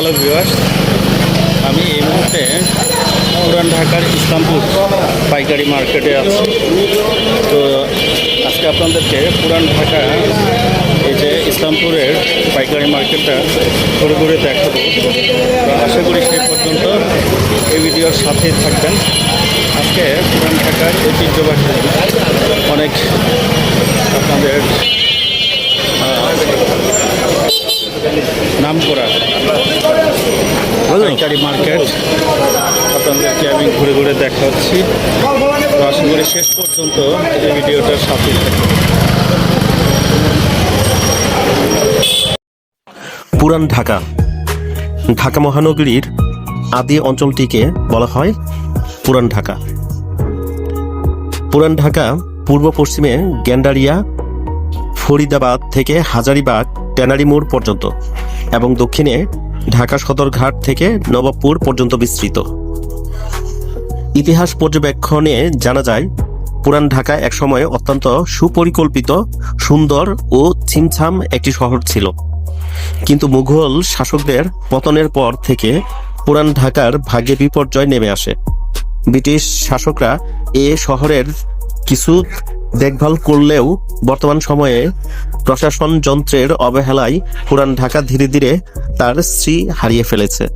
Hello viewers আমি এই মুহূর্তে পুরান ঢাকার ইসলামপুর পাইকারি মার্কেটে আছি। তো আজকে আপনাদেরকে পুরান ঢাকা, এই যে ইসলামপুরের পাইকারি মার্কেটটা ঘুরে ঘুরে দেখাবো। তো আশা করি সেই পর্যন্ত এই ভিডিওর সাথেই থাকবেন। আজকে পুরান ঢাকার ঐতিহ্যবাহী অনেক আপনাদের নাম করা পাইকারি মার্কেট। আপনাদেরকে আমি ঘুরে ঘুরে দেখাচ্ছি। তো আশা করি শেষ পর্যন্ত এই ভিডিওটার সাথে পুরান ঢাকা। ঢাকা মহানগরীর আদি অঞ্চলটিকে বলা হয় পুরান ঢাকা। পুরান ঢাকা পূর্ব পশ্চিমে গ্যান্ডারিয়া, ফরিদাবাদ থেকে হাজারিবাগ ট্যানারি মোড় পর্যন্ত এবং দক্ষিণে ঢাকা সদরঘাট থেকে নবাবপুর পর্যন্ত বিস্তৃত। ইতিহাস পর্যবেক্ষণে জানা যায়, পুরান ঢাকা একসময় অত্যন্ত সুপরিকল্পিত, সুন্দর ও ছিমছাম একটি শহর ছিল। কিন্তু মুঘল শাসকদের পতনের পর থেকে পুরান ঢাকার ভাগ্যে বিপর্যয় নেমে আসে। ব্রিটিশ শাসকরা এ শহরের কিছু দেখভাল করলেও বর্তমান সময়ে প্রশাসন যন্ত্রের অবহেলায় পুরান ঢাকা ধীরে ধীরে তার শ্রী হারিয়ে ফেলেছে।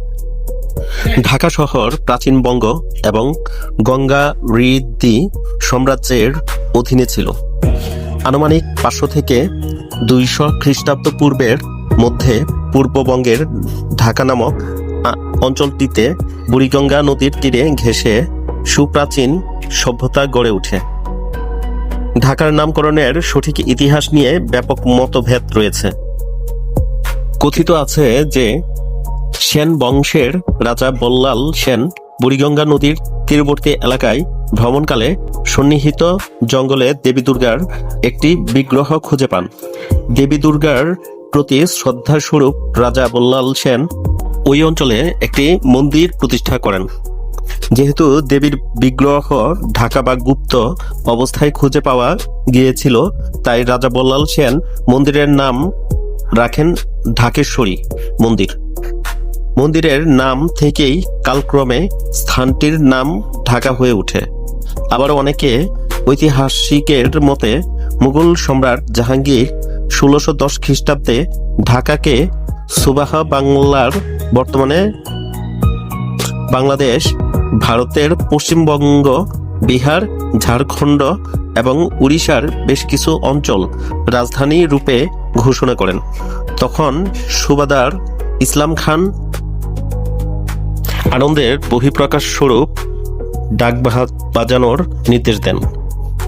ঢাকা শহর প্রাচীন বঙ্গ এবং গঙ্গা ঋদ্ধি সাম্রাজ্যের অধীনে ছিল। আনুমানিক পাঁচশো থেকে দুইশো খ্রিস্টাব্দ পূর্বের মধ্যে পূর্ববঙ্গের ঢাকা নামক অঞ্চলটিতে বুড়িগঙ্গা নদীর তীরে ঘেঁষে সুপ্রাচীন সভ্যতা গড়ে ওঠে। ঢাকার নামকরণের সঠিক ইতিহাস নিয়ে ব্যাপক মতভেদ রয়েছে। কথিত আছে যে, সেন বংশের রাজা বল্লাল সেন বুড়িগঙ্গা নদীর তীরবর্তী এলাকায় ভ্রমণকালে সন্নিহিত জঙ্গলে দেবী দুর্গার একটি বিগ্রহ খুঁজে পান। দেবী দুর্গার প্রতি শ্রদ্ধাস্বরূপ রাজা বল্লাল সেন ওই অঞ্চলে একটি মন্দির প্রতিষ্ঠা করেন। যেহেতু দেবীর বিগ্রহ ঢাকা বা গুপ্ত অবস্থায় খুঁজে পাওয়া গিয়েছিল, তাই রাজা বল্লাল সেন মন্দিরের নাম রাখেন ঢাকেশ্বরী মন্দির। মন্দিরের নাম থেকেই কালক্রমে স্থানটির নাম ঢাকা হয়ে ওঠে। আবার অনেকে ঐতিহাসিকের মতে মুঘল সম্রাট জাহাঙ্গীর ষোলোশো দশ খ্রিস্টাব্দে ঢাকাকে সুবাহা বাংলার বর্তমানে বাংলাদেশ, ভারতের পশ্চিমবঙ্গ, বিহার, ঝাড়খণ্ড এবং উড়িষ্যার বেশ কিছু অঞ্চল রাজধানী রূপে ঘোষণা করেন। তখন সুবাদার ইসলাম খান আনন্দের বহিঃপ্রকাশ স্বরূপ ডাক বাজানোর নির্দেশ দেন।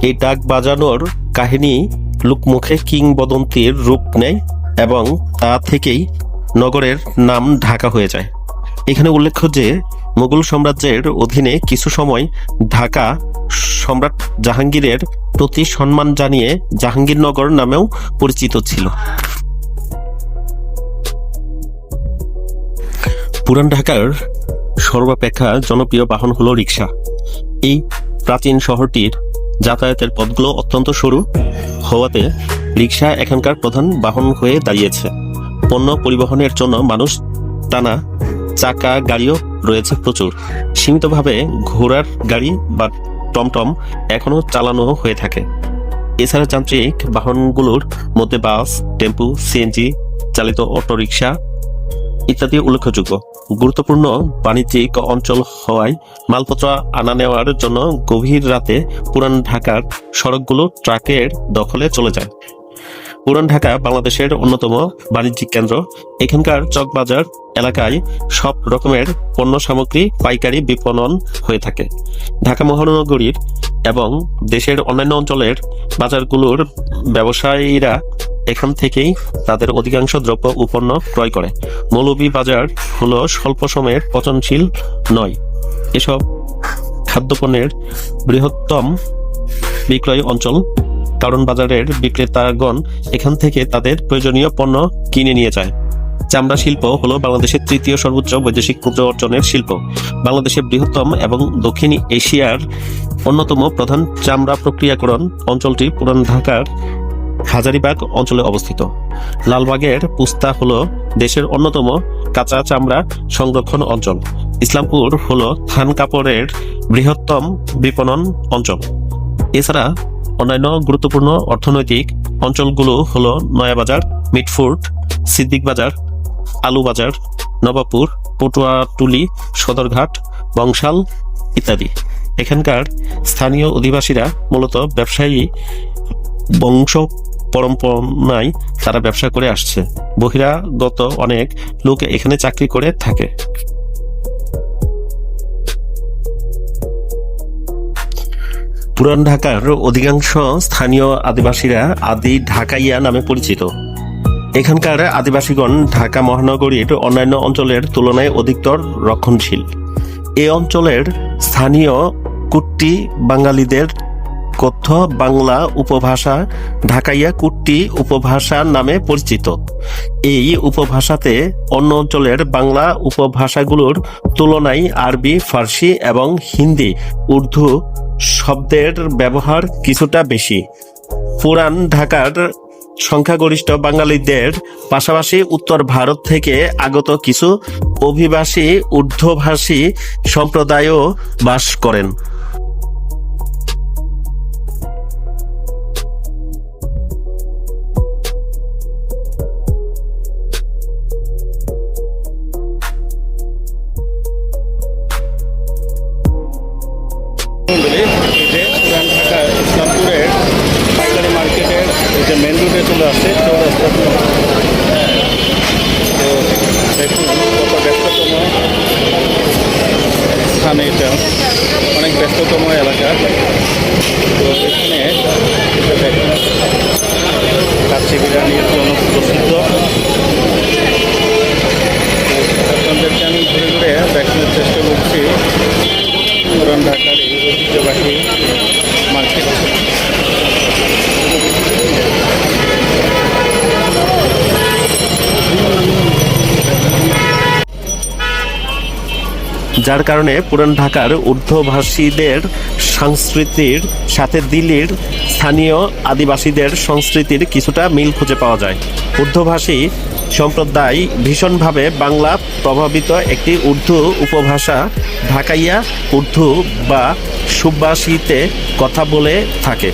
এই ডাক বাজানোর কাহিনী লোকমুখে কিংবদন্তির রূপ নেয় এবং তা থেকেই নগরের নাম ঢাকা হয়ে যায়। এখানে উল্লেখ্য যে মুঘল সাম্রাজ্যের অধীনে কিছু সময় ঢাকা সম্রাট জাহাঙ্গীরের প্রতি সম্মান জানিয়ে জাহাঙ্গীরনগর নামেও পরিচিত ছিল। পুরান ঢাকার সর্বাপেক্ষা জনপ্রিয় বাহন হলো রিক্সা এই প্রাচীন শহরটির যাতায়াতের পথগুলো অত্যন্ত সরু হওয়াতে রিক্সা এখানকার প্রধান বাহন হয়ে দাঁড়িয়েছে। পণ্য পরিবহনের জন্য মানুষ টানা চাকা গাড়িও রয়েছে প্রচুর। সীমিতভাবে ঘোড়ার গাড়ি বা টমটম এখনও চালানো হয়ে থাকে। এছাড়া যান্ত্রিক বাহনগুলোর মধ্যে বাস, টেম্পু, সিএনজি, চালিত অটোরিকশা ইত্যাদি উল্লেখযোগ্য। গুরুত্বপূর্ণ বাণিজ্যিক অঞ্চল হওয়ায় মালপত্র আনা নেওয়ার জন্য গভীর রাতে পুরান ঢাকার সড়কগুলো ট্রাকের দখলে চলে যায়। পুরান ঢাকা বাংলাদেশের অন্যতম বাণিজ্যিক কেন্দ্র। এখানকার চকবাজার এলাকায় সব রকমের পণ্য সামগ্রী পাইকারি বিপণন হয়ে থাকে। ঢাকা মহানগরীর এবং দেশের অন্যান্য অঞ্চলের বাজারগুলোর ব্যবসায়ীরা এখান থেকেই তাদের অধিকাংশ দ্রব্য পণ্য ক্রয় করে। মৌলভী বাজার হলো স্বল্প সময়ের পচনশীল নয়। এসব খাদ্যপণ্যের বৃহত্তম বিক্রয় অঞ্চল। কারণ বাজারের বিক্রেতাগণ এখান থেকে তাদের প্রয়োজনীয় পণ্য কিনে নিয়ে যায়। চামড়া শিল্প হলো বাংলাদেশের তৃতীয় সর্বোচ্চ বৈদেশিক ক্ষুদ্র অর্জনের শিল্প। বাংলাদেশের বৃহত্তম এবং দক্ষিণ এশিয়ার অন্যতম প্রধান চামড়া প্রক্রিয়াকরণ অঞ্চলটি পুরান ঢাকার হাজারিবাগ অঞ্চলে অবস্থিত। লালবাগের পুস্তা হলো দেশের অন্যতম কাঁচা চামড়া সংরক্ষণ অঞ্চল। ইসলামপুর হলো থান কাপড়ের বৃহত্তম বিপণন অঞ্চল। এছাড়া অন্যান্য গুরুত্বপূর্ণ অর্থনৈতিক অঞ্চলগুলো হলো নয়াবাজার মিটফোর্ট সিদ্দিক বাজার আলু বাজার নবাবপুর, পটুয়াটুলি, সদরঘাট, বংশাল ইত্যাদি। এখানকার স্থানীয় অধিবাসীরা মূলত ব্যবসায়ী বংশ পরম্পরায় তারা ব্যবসা করে আসছে। বহিরাগত অনেক লোক এখানে চাকরি করে থাকে। পুরান ঢাকার অধিকাংশ স্থানীয় আদিবাসীরা আদি ঢাকাইয়া নামে পরিচিত। এখানকার আদিবাসীগণ ঢাকা মহানগরীর অন্যান্য অঞ্চলের তুলনায় অধিকতর রক্ষণশীল। এ অঞ্চলের স্থানীয় কুট্টি বাঙালিদের কথ্য বাংলা উপভাষা ঢাকাইয়া কুট্টি উপভাষা নামে পরিচিত। এই উপভাষাতে অন্য অঞ্চলের বাংলা উপভাষাগুলোর তুলনায় আরবি, ফার্সি এবং হিন্দি উর্দু শব্দের ব্যবহার কিছুটা বেশি। পুরান ঢাকার সংখ্যাগরিষ্ঠ বাঙালিদের পাশাপাশি উত্তর ভারত থেকে আগত কিছু অভিবাসী, ঊর্ধ্বভাষী সম্প্রদায়ও বাস করেন। দেখুন কত ব্যস্ততম স্থানে এটা অনেক ব্যস্ততম এলাকা। তো এখানে এটা দেখুন। কাচ্চি প্রসিদ্ধ। তো আপনাদেরকে আমি ঘুরে ঘুরে দেখানোর চেষ্টা করছি। পুরান ঢাকার ঐতিহ্যবাহী যার কারণে পুরান ঢাকার ঊর্ধ্বভাষীদের সংস্কৃতির সাথে দিল্লির স্থানীয় আদিবাসীদের সংস্কৃতির কিছুটা মিল খুঁজে পাওয়া যায়। ঊর্ধ্বভাষী সম্প্রদায় ভীষণভাবে বাংলা প্রভাবিত একটি উর্দু উপভাষা ঢাকাইয়া উর্দু বা সুবাসীতে কথা বলে থাকে।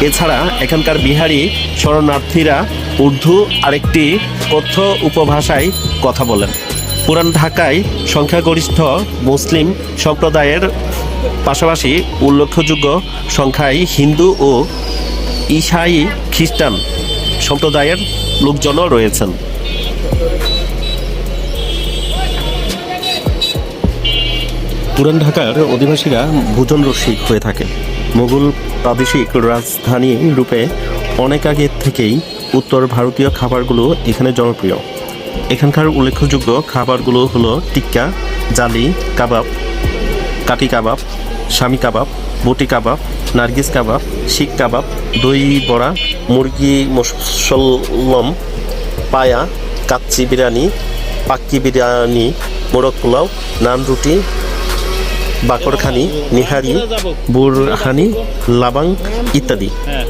এছাড়া এখানকার বিহারি শরণার্থীরা উর্দু আরেকটি কথ্য উপভাষায় কথা বলেন। পুরান ঢাকায় সংখ্যাগরিষ্ঠ মুসলিম সম্প্রদায়ের পাশাপাশি উল্লেখযোগ্য সংখ্যায় হিন্দু ও ঈসাই খ্রিস্টান সম্প্রদায়ের লোকজনও রয়েছেন। পুরান ঢাকার অধিবাসীরা ভোজন রসিক হয়ে থাকে। মোগল প্রাদেশিক রাজধানী রূপে অনেক আগে থেকেই উত্তর ভারতীয় খাবারগুলো এখানে জনপ্রিয়। এখানকার উল্লেখযোগ্য খাবারগুলো হলো টিক্কা, জালি, কাবাব কাটি কাবাব স্বামী কাবাব, বটি কাবাব, নার্গিস কাবাব, শিক কাবাব, দই বড়া, মুরগি মসলম পায়া, কাচ্চি বিরিয়ানি, পাক্কি বিরিয়ানি, মোরগ পোলাও, নান রুটি, বাকরখানি, নিহারি, বুরহানি, লাবাং ইত্যাদি। হ্যাঁ।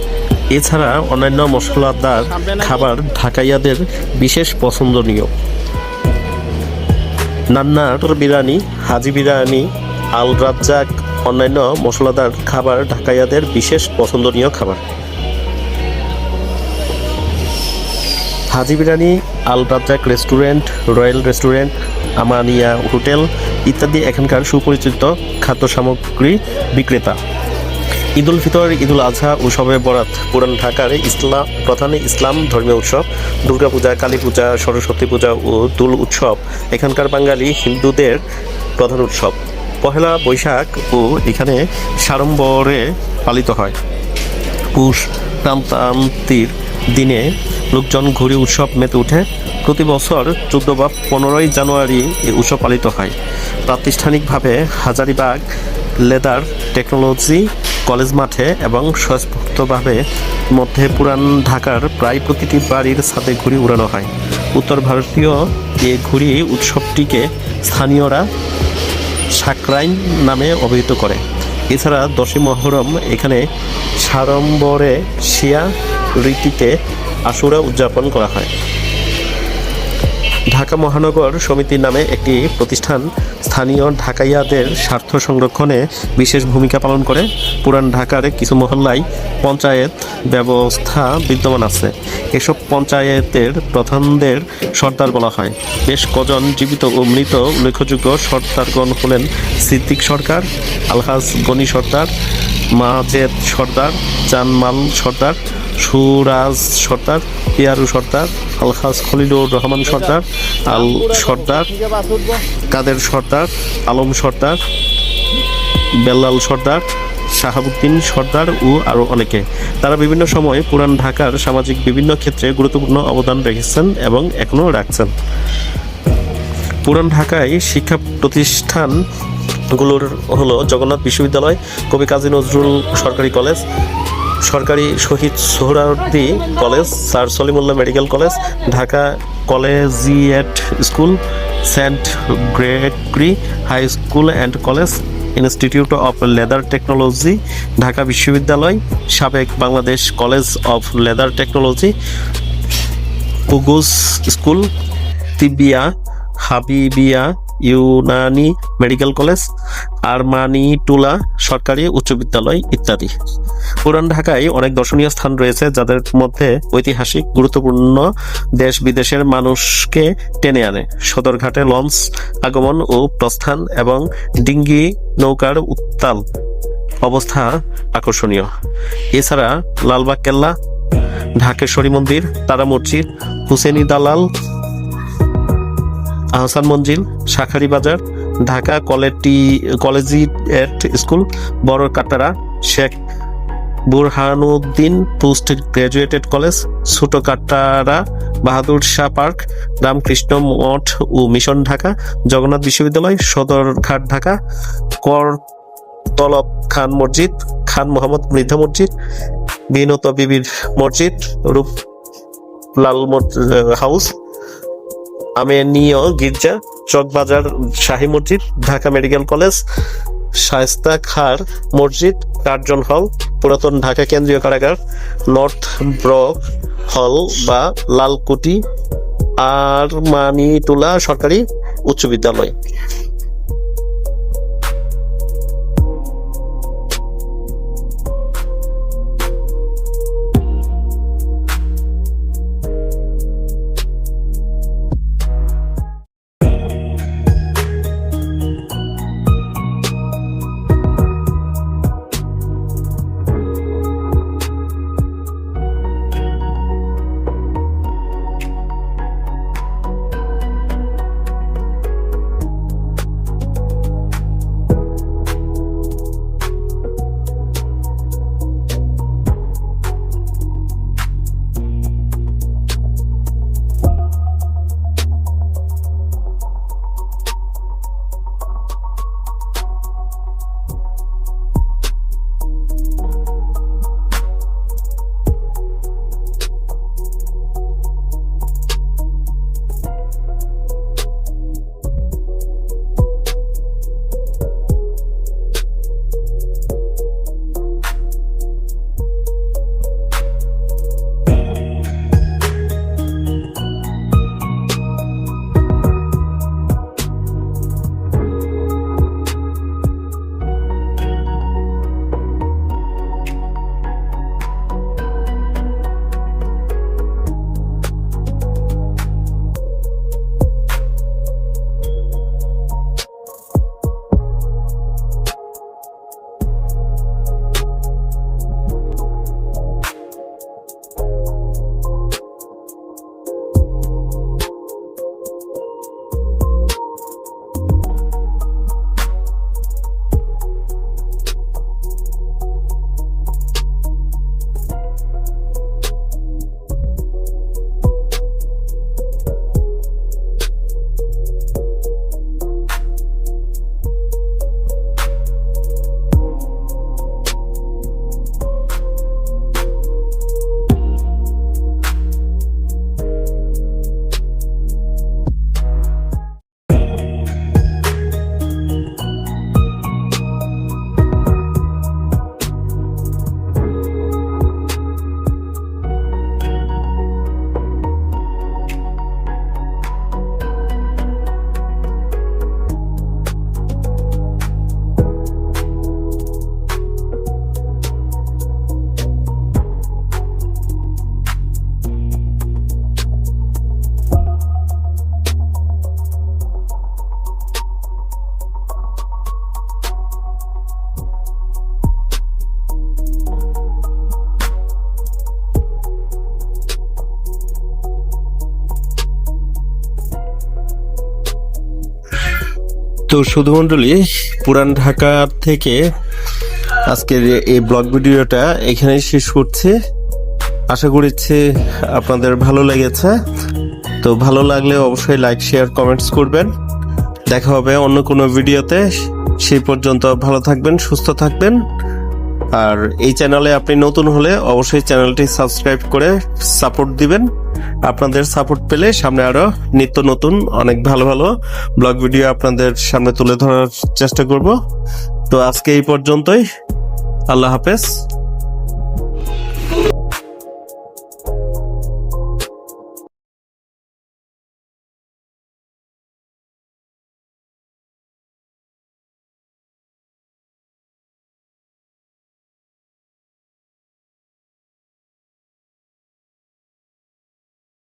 এছাড়া অন্যান্য মশলাদার খাবার ঢাকাইয়াদের বিশেষ পছন্দনীয়। নান্নার বিরিয়ানি, হাজি বিরিয়ানি আল রাজ্জাক অন্যান্য মশলাদার খাবার ঢাকাইয়াদের বিশেষ পছন্দনীয় খাবার। Haji biryani Al Razzak restaurant, royal restaurant, Amania hotel ইত্যাদি এখানকার সুপরিচিত খাদ্য সামগ্রী বিক্রেতা। ঈদ উল ফিতর ঈদ উল আজহা ও বরাত পুরান ঢাকার ইসলাম প্রধান ইসলাম ধর্মীয় উৎসব, দুর্গাপূজা কালী পূজা সরস্বতী পূজা ও দোল উৎসব, এখানকার বাঙালি হিন্দুদের প্রধান উৎসব। পহেলা বৈশাখ ও এখানে সাড়ম্বরে পালিত হয়। পুষ প্রান্তান্তির দিনে লোকজন ঘুরে উৎসব মেতে ওঠে। প্রতি বছর চোদ্দ বা পনেরোই জানুয়ারি এই উৎসব পালিত হয়। প্রাতিষ্ঠানিকভাবে হাজারিবাগ লেদার টেকনোলজি কলেজ মাঠে এবং স্বস্ফূর্তভাবে মধ্যে পুরান ঢাকার প্রায় প্রতিটি বাড়ির ছাদে ঘুড়ি উড়ানো হয়। উত্তর ভারতীয় এই ঘুড়ি উৎসবটিকে স্থানীয়রা সাকরাইন নামে অভিহিত করে। এছাড়া দশই মহরম এখানে সাড়ম্বরে শিয়া রীতিতে আশুরা উদযাপন করা হয়। ঢাকা মহানগর সমিতির নামে একটি প্রতিষ্ঠান স্থানীয় ঢাকাইয়াদের স্বার্থ সংরক্ষণে বিশেষ ভূমিকা পালন করে। পুরান ঢাকার কিছু মহল্লায় পঞ্চায়েত ব্যবস্থা বিদ্যমান আছে। এসব পঞ্চায়েতের প্রধানদের সর্দার বলা হয়। বেশ কজন জীবিত ও মৃত উল্লেখযোগ্য সর্দারগণ হলেন সিদ্দিক সরকার, আলহাজ গনি সর্দার, মাজেদ সর্দার, জানমাল সর্দার, সুরাজ সর্দার, পিয়ারু সর্দার আলহাজ খলিলুর রহমান সর্দার, আল সর্দার, কাদের সর্দার, আলম সর্দার, বেল্লাল সর্দার, শাহাবুদ্দিন সর্দার ও আরও অনেকে। তারা বিভিন্ন সময়ে পুরান ঢাকার সামাজিক বিভিন্ন ক্ষেত্রে গুরুত্বপূর্ণ অবদান রেখেছেন এবং এখনও রাখছেন। পুরান ঢাকায় শিক্ষা প্রতিষ্ঠানগুলোর হলো জগন্নাথ বিশ্ববিদ্যালয়, কবি কাজী নজরুল সরকারি কলেজ সরকারি Shaheed Suhrawardy college, sir Salimullah medical college, Dhaka collegiate school, saint Gregory high school and college, institute of leather technology, Dhaka বিশ্ববিদ্যালয়, সাবেক Bangladesh college of leather technology Pogose school, Tibbia, Habibia Unani medical college Armanitola সরকারি উচ্চ বিদ্যালয় ইত্যাদি। পুরান ঢাকায় অনেক দর্শনীয় স্থান রয়েছে যাদের মধ্যে ঐতিহাসিক গুরুত্বপূর্ণ দেশ বিদেশের মানুষকে টেনে আনে। সদরঘাটে লঞ্চ আগমন ও প্রস্থান এবং ডিঙ্গি নৌকার উত্তাল অবস্থা আকর্ষণীয়। এছাড়া লালবাগ কেল্লা, ঢাকেশ্বরী মন্দির তারা মসজিদ হুসেনি দালাল আহসান মঞ্জিল, শাখারি বাজার, Dhaka কলেটি collegiate school, Bara Katara Sheikh Burhanuddin post graduated college, Chhota Katara Bahadur Shah park, Ramakrishna Math ও মিশন ঢাকা, জগন্নাথ বিশ্ববিদ্যালয়, সদরঘাট ঢাকা কর তলব খান মসজিদ, খান মোহাম্মদ মৃধা মসজিদ বিনত বিবির মসজিদ, রূপলাল মস- হাউস আমেনীয় গির্জা, চকবাজার, শাহী মসজিদ, ঢাকা মেডিকেল কলেজ, শায়স্তা খার মসজিদ, কার্জন হল, পুরাতন ঢাকা কেন্দ্রীয় কারাগার, নর্থ ব্রক হল বা লালকুটি আর মানিটুলা সরকারি উচ্চ বিদ্যালয়। তো শুধুমণ্ডলী পুরান ঢাকা থেকে আজকের এই ব্লগ ভিডিওটা এখানেই শেষ করছি। আশা করছি আপনাদের ভালো লেগেছে। তো ভালো লাগলে অবশ্যই লাইক শেয়ার কমেন্টস করবেন। দেখা হবে অন্য কোনো ভিডিওতে। সেই পর্যন্ত ভালো থাকবেন, সুস্থ থাকবেন। আর এই চ্যানেলে আপনি নতুন হলে অবশ্যই চ্যানেলটি সাবস্ক্রাইব করে সাপোর্ট দিবেন। আপনাদের সাপোর্ট পেলে সামনে আরও নিত্য নতুন, অনেক ভালো ভালো ব্লগ ভিডিও আপনাদের সামনে তুলে ধরার চেষ্টা করব। তো আজকে এই পর্যন্তই। আল্লাহ হাফেজ।